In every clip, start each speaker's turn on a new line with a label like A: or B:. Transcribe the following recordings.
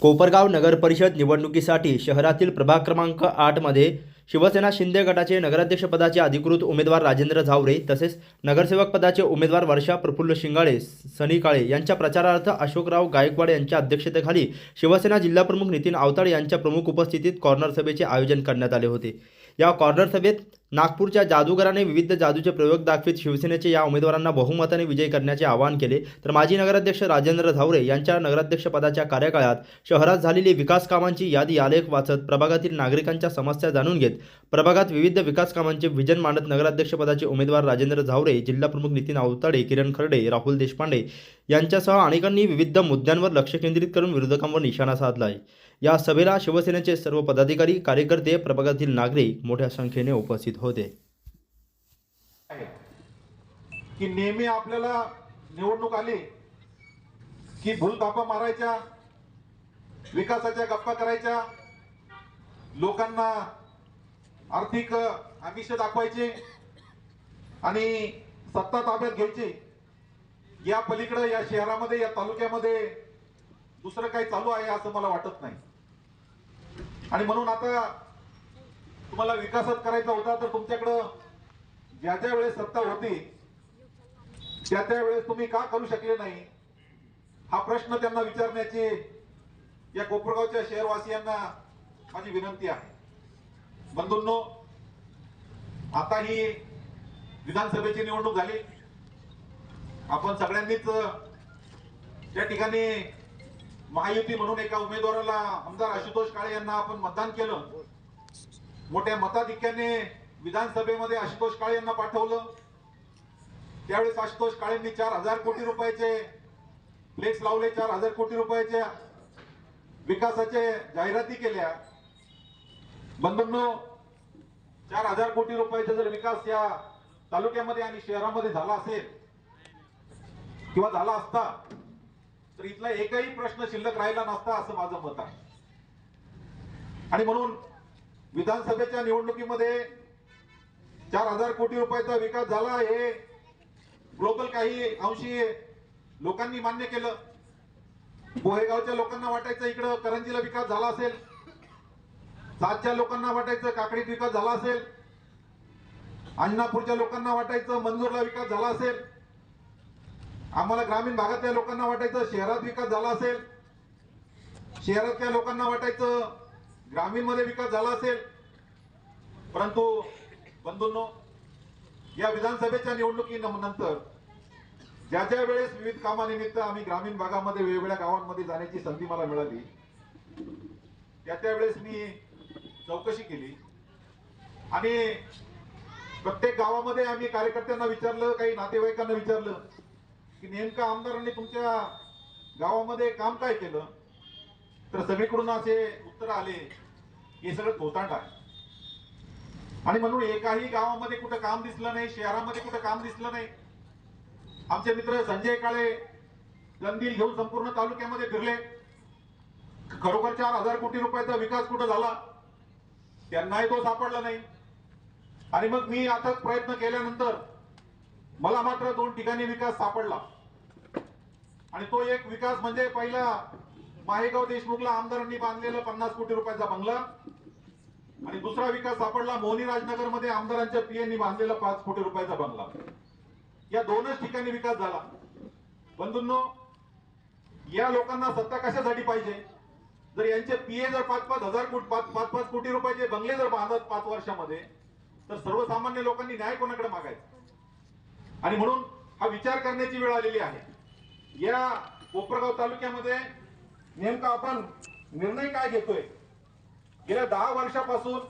A: कोपरगाव नगर परिषद निवडणुकीसाठी शहरातील प्रभाग क्रमांक आठमध्ये शिवसेना शिंदे गटाचे नगराध्यक्षपदाचे अधिकृत उमेदवार राजेंद्र झावरे तसेच नगरसेवक पदाचे उमेदवार वर्षा प्रफुल्ल शिंगाळे सनी काळे यांच्या प्रचारार्थ अशोकराव गायकवाड यांच्या अध्यक्षतेखाली शिवसेना जिल्हाप्रमुख नितीन आवताड यांच्या प्रमुख उपस्थितीत कॉर्नर सभेचे आयोजन करण्यात आले होते. या कॉर्नर सभेत नागपूरच्या जादूगराने विविध जादूचे प्रयोग दाखवित. शिवसेनेचे या उमेदवारांना बहुमताने विजयी करण्याचे आवाहन केले. तर माजी नगराध्यक्ष राजेंद्र झावरे यांच्या नगराध्यक्षपदाच्या कार्यकाळात शहरात झालेली विकास कामांची यादी आलेख वाचत प्रभागातील नागरिकांच्या समस्या जाणून घेत प्रभागात विविध विकास कामांचे विजन मांडत नगराध्यक्षपदाचे उमेदवार राजेंद्र झावरे जिल्हाप्रमुख नितीन आवताडे किरण खरडे राहुल देशपांडे यांच्यासह अनेकांनी विविध मुद्द्यांवर लक्ष केंद्रित करून विरोधकांवर निशाणा साधला आहे या सभेला शिवसेनेचे सर्व पदाधिकारी कार्यकर्ते प्रभागातील नागरिक मोठ्या संख्येने उपस्थित होते.
B: की नेहमी आपल्याला निवडणूक आली की भूलथापा मारायच्या विकासाच्या गप्पा करायच्या लोकांना आर्थिक आमिष दाखवायचे आणि सत्ता ताब्यात घ्यायची या पलीकडे या शहरामध्ये या तालुक्यामध्ये दुसरं काही चालू आहे असं मला वाटत नाही. आणि म्हणून आता तुम्हाला विकासात करायचा होता तर तुमच्याकडं ज्या ज्या वेळेस सत्ता होती त्या त्या वेळेस तुम्ही का करू शकले नाही? हा प्रश्न त्यांना विचारण्याची या कोपरगावच्या शहरवासियांना माझी विनंती आहे. बंधूंनो आता ही विधानसभेची निवडणूक झाली. आपण सगळ्यांनीच त्या ठिकाणी महायुती म्हणून एका उमेदवाराला आमदार आशुतोष काळे यांना आपण मतदान केलं. मोठ्या मताधिक्याने विधानसभेमध्ये आशुतोष काळे यांना पाठवलं. त्यावेळेस आशुतोष काळेंनी चार हजार कोटी रुपयाचे फ्लेक्स लावले चार हजार कोटी रुपयाच्या विकासाचे जाहिराती केल्या. बंधूंनो चार हजार कोटी रुपयाचा जर विकास या तालुक्यामध्ये आणि शहरामध्ये झाला असेल किंवा झाला असता तर इथला एकही प्रश्न शिल्लक राहिला नसता असं माझं मत आहे. आणि म्हणून विधानसभेच्या निवडणुकीमध्ये चार हजार कोटी रुपयाचा विकास झाला हे ग्लोबल काही अंशी लोकांनी मान्य केलं. बोहेगावच्या लोकांना वाटायचं इकडं करंजीला विकास झाला असेल. सातच्या लोकांना वाटायचं काकडीत विकास झाला असेल. अण्णापूरच्या लोकांना वाटायचं मंजूरला विकास झाला असेल. आम्हाला ग्रामीण भागातल्या लोकांना वाटायचं शहरात विकास झाला असेल शहरातल्या लोकांना वाटायचं ग्रामीणमध्ये विकास झाला असेल. परंतु बंधूंनो या विधानसभेच्या निवडणुकीनंतर ज्या ज्या वेळेस विविध कामानिमित्त आम्ही ग्रामीण भागामध्ये वेगवेगळ्या गावांमध्ये जाण्याची संधी मला मिळाली त्या त्या वेळेस मी चौकशी केली. आणि प्रत्येक गावामध्ये आम्ही कार्यकर्त्यांना विचारलं काही नातेवाईकांना विचारलं की नेमकं आमदारांनी तुमच्या गावामध्ये काम काय केलं? तर सगळीकडून असे उत्तर आले हे सगळं थोतांड आहे. आणि म्हणून एकाही गावामध्ये कुठं काम दिसलं नाही शहरामध्ये कुठं काम दिसलं नाही. आमचे मित्र संजय काळे कंदील घेऊन संपूर्ण तालुक्यामध्ये फिरले. खरोखर चार हजार कोटी रुपयाचा विकास कुठं झाला? त्यांनाही तो सापडला नाही. आणि मग मी आता प्रयत्न केल्यानंतर मला मात्र दोन ठिकाणी विकास सापडला. आणि तो एक विकास म्हणजे पहिला माहेगाव देशमुखला आमदारांनी बांधलेला पन्नास कोटी रुपयाचा बंगला आणि दुसरा विकास सापडला मोहनी राजनगरमध्ये आमदारांच्या पीएनी बांधलेला पाच कोटी रुपयाचा बंगला. या दोनच ठिकाणी विकास झाला. बंधूंनो या लोकांना सत्ता कशासाठी पाहिजे? जर यांचे पीए जर पाच पाच हजार कोटी पाच पाच पाच कोटी रुपयाचे बंगले जर बांधत पाच वर्षामध्ये तर सर्वसामान्य लोकांनी न्याय कोणाकडे मागायचा? आणि म्हणून हा विचार करण्याची वेळ आलेली आहे. या कोपरगाव तालुक्यामध्ये नेमका आपण निर्णय काय घेतोय? गेल्या दहा वर्षापासून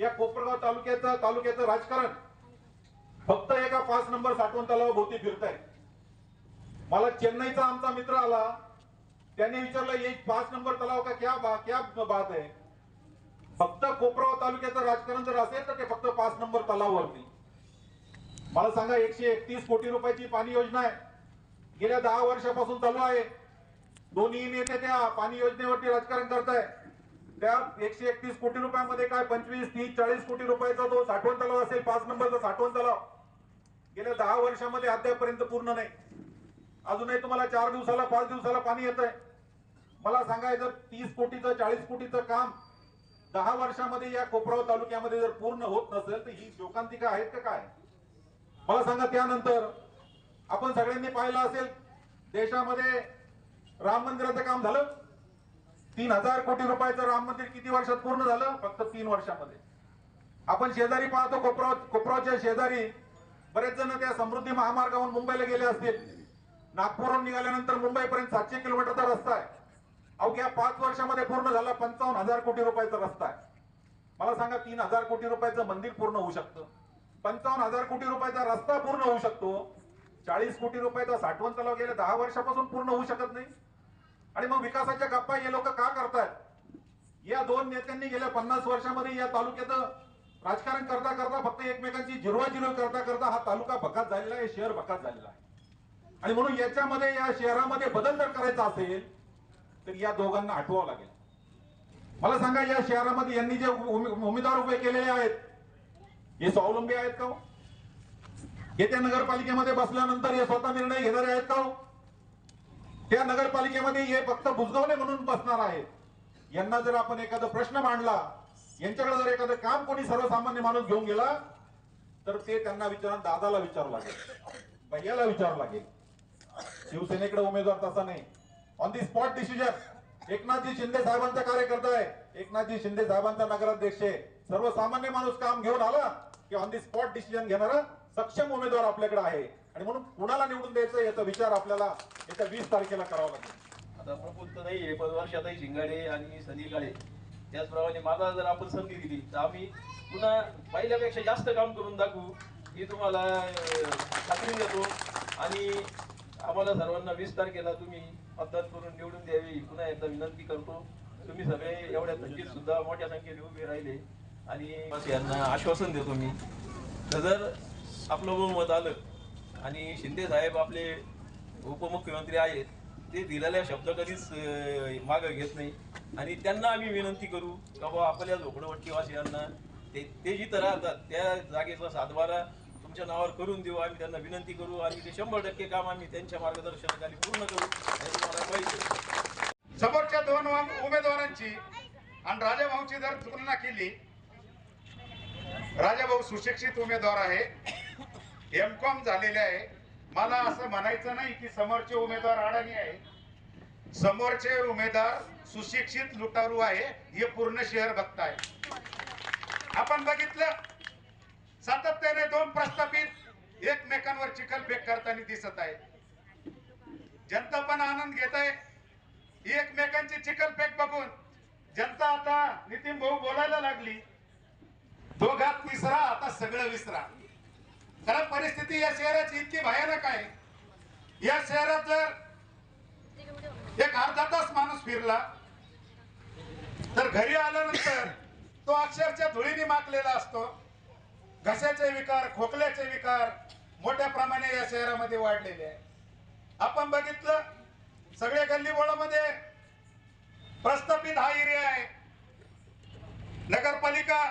B: या कोपरगाव तालुक्याचं तालुक्याचं राजकारण फक्त एका पाच नंबर साठवण तलाव भोवती फिरताय. मला चेन्नईचा आमचा मित्र आला. त्याने विचारलं एक पाच नंबर तलाव का क्या बा क्या बात आहे? फक्त कोपराव तालुक्याचं राजकारण जर असेल तर ते फक्त पाच नंबर तलावरती मला सांगा एकशे एकतीस कोटी रुपयाची पाणी योजना आहे. गेल्या दहा वर्षापासून चालू आहे. दोन्ही नेते त्या पाणी योजनेवरती राजकारण करताय. त्या एकशे एकतीस कोटी रुपयामध्ये काय पंचवीस तीस चाळीस कोटी रुपयाचा जो साठवण तलाव असेल पाच नंबरचा साठवण तलाव गेल्या दहा वर्षामध्ये अद्यापर्यंत पूर्ण नाही. अजूनही तुम्हाला चार दिवसाला पाच दिवसाला पाणी येत आहे मला जर तीस कोटीचं चाळीस कोटीचं काम दहा वर्षामध्ये या कोपराव तालुक्यामध्ये जर पूर्ण होत नसेल तर ही शोकांतिका आहेत का काय? मला सांगा त्यानंतर आपण सगळ्यांनी पाहिलं असेल देशामध्ये राम मंदिराचं काम झालं. तीन हजार कोटी रुपयाचं राम मंदिर किती वर्षात पूर्ण झालं? फक्त तीन वर्षामध्ये. आपण शेजारी पाहतो कोपराव कोपरावच्या शेजारी बरेच जण त्या समृद्धी महामार्गावरून मुंबईला गेले असतील. नागपूरहून निघाल्यानंतर मुंबईपर्यंत सातशे किलोमीटरचा रस्ता आहे. अवघ्या पाच वर्षामध्ये पूर्ण झाला पंचावन्न हजार कोटी रुपयाचा रस्ता आहे. मला सांगा तीन हजार कोटी रुपयाचं मंदिर पूर्ण होऊ शकतं? पंचावन्न हजार कोटी रुपयाचा रस्ता पूर्ण होऊ शकतो. चाळीस कोटी रुपयाचा साठवण तलाव गेल्या दहा वर्षापासून पूर्ण होऊ शकत नाही. आणि मग विकासाच्या गप्पा हे लोक का करतात या दोन नेत्यांनी गेल्या पन्नास वर्षामध्ये या तालुक्याचं राजकारण करता करता फक्त एकमेकांची जिरवाजिरव करता करता हा तालुका भकात झालेला आहे शहर भकात झालेला आहे. आणि म्हणून याच्यामध्ये या शहरामध्ये बदल जर करायचा असेल तर या दोघांना आठवावं लागेल. मला सांगा या शहरामध्ये यांनी जे उमे- उमेदवार उभे केलेले आहेत हे स्वावलंबी आहेत का हो? येत्या नगरपालिकेमध्ये बसल्यानंतर हे स्वतः निर्णय घेणारे आहेत का हो? त्या नगरपालिकेमध्ये हे फक्त बुजगावणे म्हणून बसणार आहेत. यांना जर आपण एखादा प्रश्न मांडला यांच्याकडे जर एखादं काम कोणी सर्वसामान्य माणूस घेऊन गेला तर ते त्यांना विचारून दादाला विचारू लागेल भैयाला विचारू लागेल. शिवसेनेकडे उमेदवार तसा नाही. ऑन दी स्पॉट डिसिजन एकनाथजी शिंदे साहेबांचा कार्यकर्ता आहे. एकनाथजी शिंदे साहेबांचा नगराध्यक्ष आहे. सर्वसामान्य माणूस काम घेऊन आला की ऑन दी स्पॉट डिसिजन घेणारा सक्षम उमेदवार आपल्याकडे आहे. आणि म्हणून कुणाला निवडून द्यायचं याचा विचार आपल्याला येत्या वीस तारखेला करावा लागेल.
C: आता प्रफुल्ल तर नाहीये पण वर्षातही शिंगाडे आणि सनी काळे. त्याचप्रमाणे मला जर आपण संधी दिली तर आम्ही पुन्हा पहिल्यापेक्षा जास्त काम करून दाखवू ही तुम्हाला खात्री देतो. आणि आम्हाला सर्वांना वीस तारखेला तुम्ही मतदान करून निवडून द्यावी पुन्हा एकदा विनंती करतो. तुम्ही सगळे एवढ्या थंडीत सुद्धा मोठ्या संख्येने उभे राहिले. आणि बस यांना आश्वासन देतो मी. तर जर आपलं बहुमत आलं आणि शिंदे साहेब आपले उपमुख्यमंत्री आहेत ते दिलेल्या शब्द कधीच मागं घेत नाही. आणि त्यांना आम्ही विनंती करू का बाबा आपल्या झोपडपट्टीवासियांना ते ते जिथं राहतात त्या जागेचा सातबारा तुमच्या नावावर करून देऊ. आम्ही त्यांना विनंती करू आणि ते शंभर टक्के काम आम्ही त्यांच्या मार्गदर्शनाखाली पूर्ण करू. हे तुम्हाला पाहिजे
D: समोरच्या दोन उमेदवारांची आणि राजाभाऊची जर तुलना केली राजाभाऊ सुशिक्षित उमेदवार आहे. एम कॉम झालेले आहे. मला असं म्हणायचं नाही की समोरचे उमेदवार अडाणी आहे. समोरचे उमेदवार सुशिक्षित लुटारू आहे हे पूर्ण शहर बघताय आपण बघितलं. सातत्याने दोन प्रस्थापित एकमेकांवर चिखलफेक करताना दिसत आहे जनता पण आनंद घेत आहे. एकमेकांची चिखलफेक बघून जनता आता नितीन भाऊ बोलायला लागली. दोघात विसरा आता सगळं विसरा. खरं परिस्थिती या शहराची इतकी भयानक आहे. या शहरात जर एक अर्धा तास माणूस फिरला तर घरी आल्यानंतर तो अक्षरशः धुळीने माकलेला असतो. घशाचे विकार खोकल्याचे विकार मोठ्या प्रमाणे या शहरामध्ये वाढलेले आहे. आपण बघितलं सगळ्या गल्लीबोळामध्ये प्रस्थापित हा एरिया आहे. नगरपालिका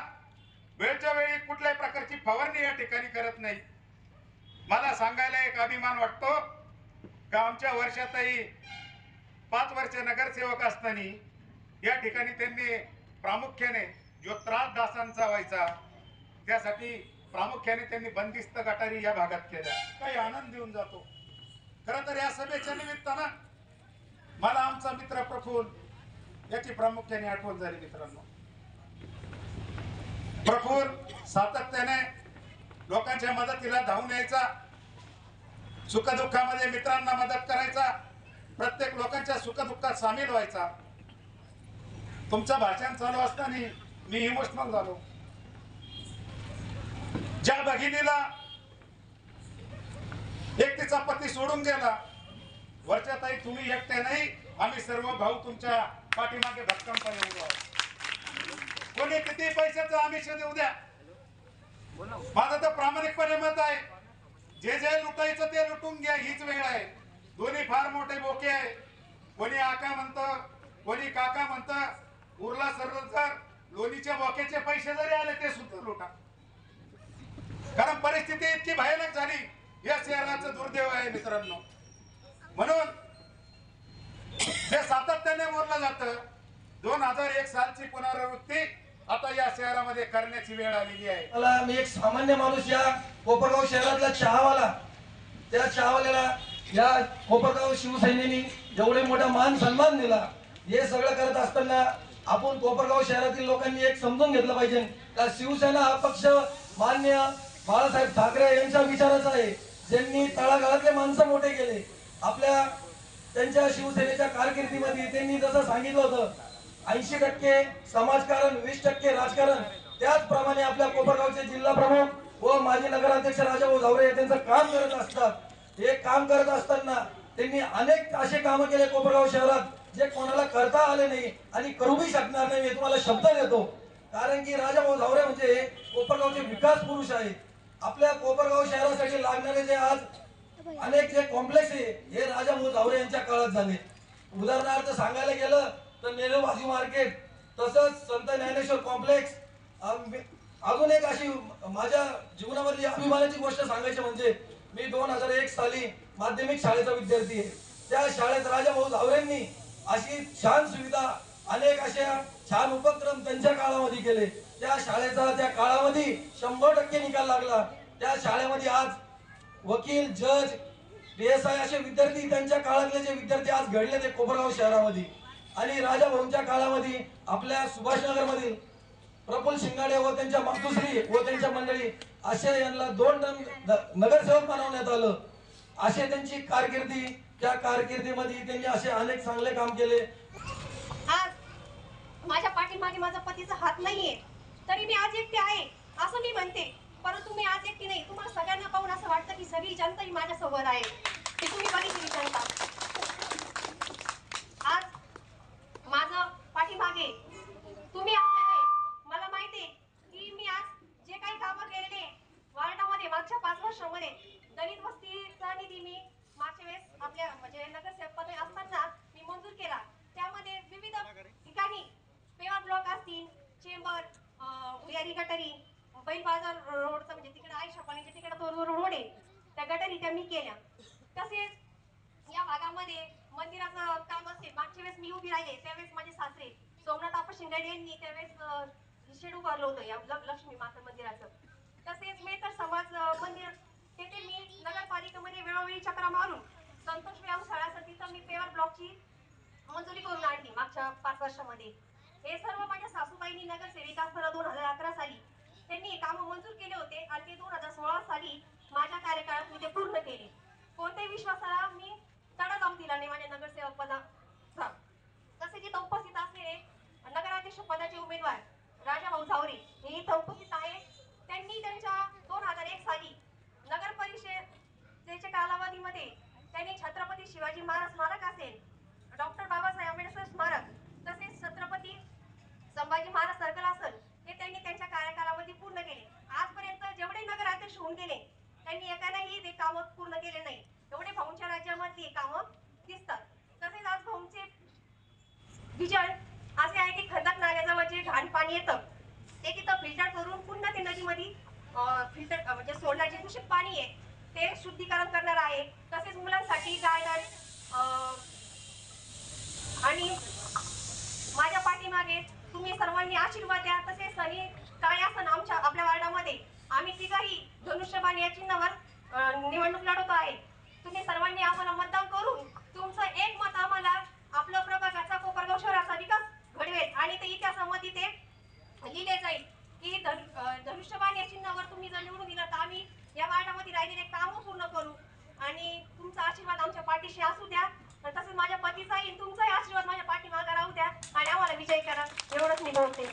D: वेळच्या वेळी कुठल्याही प्रकारची फवारणी या ठिकाणी करत नाही. मला सांगायला एक अभिमान वाटतो का आमच्या वर्षातही पाच वर्ष नगरसेवक असताना या ठिकाणी त्यांनी प्रामुख्याने जो त्रास दासांचा व्हायचा त्यासाठी प्रामुख्याने त्यांनी बंदिस्त गटारी या भागात केल्या. काही आनंद देऊन जातो. खर तर या सभेच्या निमित्तानं मला आमचा मित्र प्रफुल याची प्रामुख्याने आठवण झाली मित्रांनो. प्रफुल सातत्याने लोकांच्या मदतीला धावून यायचा. सुखदुःखामध्ये मित्रांना मदत करायचा. प्रत्येक लोकांच्या सुखदुःखात सामील व्हायचा. तुमचं भाषण चालू असताना मी इमोशनल झालो. ज्या भगिनीला एक तिचा पती सोडून गेला वरच्या ताई तुम्ही एकटे नाही आम्ही सर्व भाऊ तुमच्या पाठीमागे भक्कमपणे उभा आहोत. कोणी किती पैशाचं आमिष देऊ द्या? माझं तर प्रामाणिकपणे मत आहे. जे जे लुटायचं ते लुटून घ्या हीच वेळ आहे. दोन्ही फार मोठे बोके आहे. कोणी आका म्हणत कोणी काका म्हणत उरला सरळ जर लोणीच्या बोक्याचे पैसे जरी आले ते सुद्धा लुटा. कारण परिस्थिती इतकी भयानक झाली. या शहराचं दुर्दैव आहे मित्रांनो. म्हणून हे सातत्याने बोललं जातं दोन हजार एक सालची पुनरावृत्ती आता या शहरामध्ये करण्याची वेळ आलेली आहे.
E: मला मी एक सामान्य माणूस या कोपरगाव शहरातला चहावाला त्या चहावाल्याला या कोपरगाव शिवसेनेनी जेवढे मोठा मान सन्मान दिला. हे सगळं करत असताना आपण कोपरगाव शहरातील लोकांनी एक समजून घेतलं पाहिजे का शिवसेना हा पक्ष मान्य बाळासाहेब ठाकरे यांच्या विचाराचा आहे. ज्यांनी तळागाळातले माणसं मोठे केले. आपल्या त्यांच्या शिवसेनेच्या कारकिर्दीमध्ये त्यांनी जसं सांगितलं होतं ऐंशी टक्के समाजकारण वीस टक्के राजकारण त्याचप्रमाणे आपल्या कोपरगावचे जिल्हा प्रमुख व माजी नगराध्यक्ष राजाभाऊ झावरे हे त्यांचं काम करत असतात. हे काम करत असताना त्यांनी अनेक असे कामं केले कोपरगाव शहरात जे कोणाला करता आले नाही आणि करूही शकणार नाही मी तुम्हाला शब्द देतो. कारण की राजाभाऊ झावरे म्हणजे कोपरगावचे विकास पुरुष आहेत. आपल्या कोपरगाव शहरासाठी लागणारे जे आज अनेक जे कॉम्प्लेक्स आहे हे राजाभाऊ झावरे यांच्या काळात झाले. उदाहरणार्थ सांगायला गेलं तर नेहरू भाजी मार्केट तसंच संत ज्ञानेश्वर कॉम्प्लेक्स. अजून एक अशी माझ्या जीवनामधली अभिमानाची गोष्ट सांगायची म्हणजे मी दोन हजार एक साली माध्यमिक शाळेचा विद्यार्थी आहे. त्या शाळेत राजा भाऊ झावरेंनी अशी छान सुविधा अनेक अशा छान उपक्रम त्यांच्या काळामध्ये केले. त्या शाळेचा त्या काळामध्ये शंभर टक्के निकाल लागला. त्या शाळेमध्ये आज वकील जज पी एस आय असे विद्यार्थी त्यांच्या काळातले जे विद्यार्थी आज घडले ते कोपरगाव शहरामध्ये. आणि राजा भाऊंच्या काळामध्ये आपल्या सुभाषनगर मधील प्रफुल शिंगाडे व त्यांच्या मातुश्री व त्यांच्या मंडळी असे यांना दोन टर्म नगरसेवक बनवण्यात आलं. असे त्यांची कारकिर्दी त्या कारकिर्दीमध्ये त्यांनी असे अनेक चांगले काम केले.
F: आज माझ्या पाठीमागे माझा पतीचा हात नाहीये. तरी मी आज एकटी आहे असं मी म्हणते. परंतु मी आज एकटी नाही. तुम्हाला सगळ्यांना पाहून असं वाटतं की सगळी जनता ही माझ्या सोबत आहे. ती तुम्ही बघितली जनता. आज माझं पाठीमागे तुम्ही असल्याने मला माहिती आहे की मी आज जे काही कामं केलेले वार्डामध्ये मागच्या पाच वर्षामध्ये दलित वस्तीचा निधी मी मागच्या वेळेस आपल्या म्हणजे नगरसेवक पद असताना मी मंजूर केला त्यामध्ये विविध ठिकाणी पेवर ब्लॉक असतील चेंबर भुयारी गटारी बैल बाजार रोडचा म्हणजे तिकडे आयशा पाण्याच्या तिकडे तो जो रोड आहे त्या गटारी त्या मी केल्या तसेच या भागामध्ये मंदिराचं काम असेल मागच्या वेळेस मी उभी राहिले त्यावेळेस माझे सासरे. सोमनाथ आपण शिंगाडे यांनी त्यावेळेस शेड उभारलं होतं या लक्ष्मी माता मंदिराचं. तसेच मेहतर समाज मंदिर तेथे मी नगरपालिकेमध्ये वेळोवेळी चक्रा मारून संतोष व्यवसायासाठी तिथं मी पेवर ब्लॉकची मंजुरी करून आणली मागच्या पाच वर्षामध्ये. हे सर्व माझ्या सासूबाईंनी नगरसेविका असताना दोन हजार अकरा साली त्यांनी कामं मंजूर केले होते आणि ते दोन हजार सोळा साली माझ्या कार्यकाळात मी ते पूर्ण केले. कोणत्याही विश्वास मी तडा जाऊ दिला नाही माझ्या नगरसेवक पदाचा तसे जिथं उपस्थित असलेले पक्षाचे उमेदवार राजा भाऊ झावरे हे इथं उपस्थित आहे त्यांनी त्यांच्या दोन हजार एक साली नगर परिषदेच्या कालावधीमध्ये त्यांनी छत्रपती शिवाजी महाराज स्मारक असेल डॉक्टर बाबासाहेब आंबेडकर स्मारक तसेच छत्रपती संभाजी महाराज सर्कल असेल हे त्यांनी त्यांच्या कार्यकालामध्ये पूर्ण केले. आजपर्यंत जेवढे नगराध्यक्ष होऊन गेले त्यांनी एकालाही ते कामं पूर्ण केले नाही. एवढे भाऊंच्या राज्यामधली कामं दिसतात. तसेच आज भाऊंचे विजय असे आहे की खंदक नाल्याजवळ जे घाण पाणी येतं. ते तिथं फिल्टर करून पुन्हा ते नदीमध्ये फिल्टर म्हणजे सोडणार जे दूषित पाणी आहे ते शुद्धीकरण करणार आहे. तसेच मुलांसाठी गार्डन आणि माझ्या पाठीमागे तुम्ही सर्वांनी आशीर्वाद द्या. तसेच सनी काय असं आमच्या आपल्या